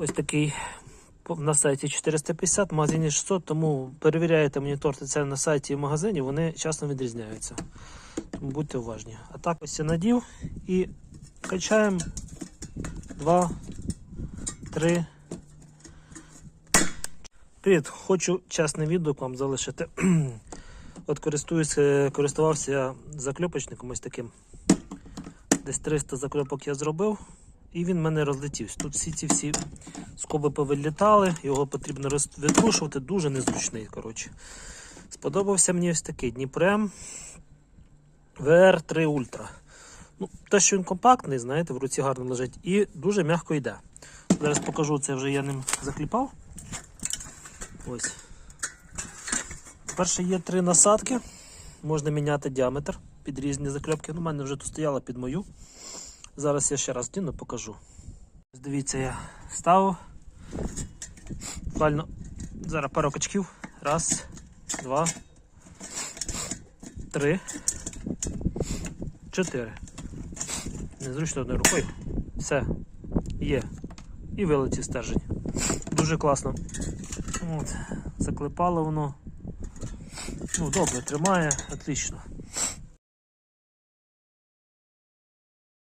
ось такий на сайті 450, в магазині 600, тому перевіряєте монітор це на сайті і в магазині, вони часно відрізняються. Тому будьте уважні. А так ось я надів і качаємо 2, 3. Привіт, хочу чесний відгук вам залишити. От е, користувався закльопочником ось таким. Десь 300 закльопок я зробив, і він в мене розлетівся. Тут всі ці всі скоби повилітали, його потрібно роз- дуже незручний. коротше. Сподобався мені ось такий Дніпрем VR3 Ultra. Ну, те, що він компактний, знаєте, в руці гарно лежить і дуже м'яко йде. Зараз покажу, це вже я ним закліпав. Ось. Перше є три насадки. Можна міняти діаметр під різні закльопки. Ну, у мене вже тут стояла під мою. Зараз я ще раз діну, покажу. Дивіться, я ставив. Буквально зараз пару качків. Раз, два, три, чотири. Незручно одною рукою. Все. Є. І вилетів стержень. Дуже класно. От. Заклепало воно. Ну, добре, тримає, отлично.